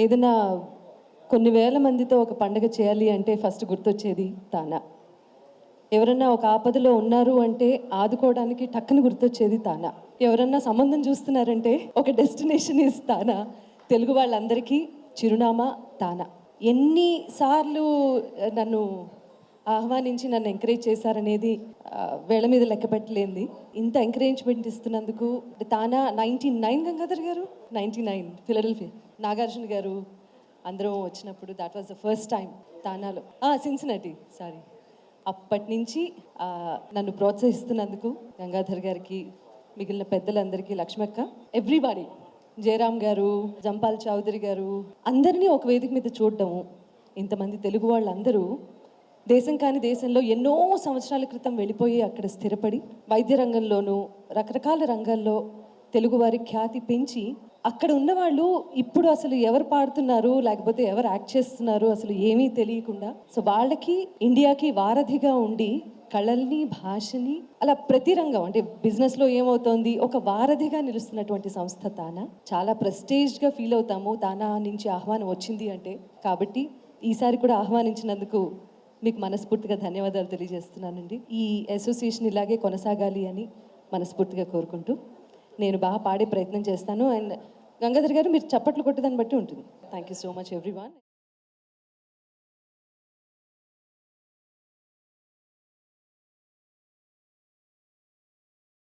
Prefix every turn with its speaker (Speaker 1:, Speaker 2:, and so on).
Speaker 1: ఏదైనా కొన్ని వేల మందితో ఒక పండగ చేయాలి అంటే ఫస్ట్ గుర్తొచ్చేది తానా. ఎవరన్నా ఒక ఆపదలో ఉన్నారు అంటే ఆదుకోవడానికి టక్కున గుర్తొచ్చేది తానా. ఎవరన్నా సంబంధం చూస్తున్నారంటే ఒక డెస్టినేషన్ ఇస్ తానా. తెలుగు వాళ్ళందరికీ చిరునామా తానా. ఎన్నిసార్లు నన్ను ఆహ్వానించి నన్ను ఎంకరేజ్ చేశారనేది వేళ మీద లెక్క పెట్టలేంది. ఇంత encouragement ఇస్తున్నందుకు TANA ninety nine Gangadhar garu? Ninety nine Philadelphia Nagarjuna garu అందరం వచ్చినప్పుడు that was the first time తానాలో. Cincinnati sorry అప్పటి నుంచి నన్ను ప్రోత్సహిస్తున్నందుకు గంగాధర్ గారికి మిగిలిన పెద్దలందరికీ లక్ష్మక్క ఎవ్రీబాడీ జయరామ్ గారు జంపాల్ చౌదరి గారు అందరినీ ఒక వేదిక మీద చూడడం ఇంతమంది తెలుగు వాళ్ళందరూ దేశం కాని దేశంలో ఎన్నో సంవత్సరాల క్రితం వెళ్ళిపోయి అక్కడ స్థిరపడి వైద్య రంగంలోనూ రకరకాల రంగాల్లో తెలుగువారి ఖ్యాతి పెంచి అక్కడ ఉన్నవాళ్ళు ఇప్పుడు అసలు ఎవరు పాడుతున్నారు లేకపోతే ఎవరు యాక్ట్ చేస్తున్నారు అసలు ఏమీ తెలియకుండా సో వాళ్ళకి ఇండియాకి వారధిగా ఉండి కళల్ని భాషని అలా ప్రతి రంగం అంటే బిజినెస్లో ఏమవుతోంది ఒక వారధిగా నిలుస్తున్నటువంటి సంస్థ తానా చాలా ప్రెస్టేజ్గా ఫీల్ అవుతాము. తానా నుంచి ఆహ్వానం వచ్చింది అంటే కాబట్టి ఈసారి కూడా ఆహ్వానించినందుకు మీకు మనస్ఫూర్తిగా ధన్యవాదాలు తెలియజేస్తున్నానండి. ఈ అసోసియేషన్ ఇలాగే కొనసాగాలి అని మనస్ఫూర్తిగా కోరుకుంటూ నేను బాగా పాడే ప్రయత్నం చేస్తాను. అండ్ గంగాధర్ గారు మీరు చప్పట్లు కొట్టేదాన్ని బట్టి ఉంటుంది. Thank you so much every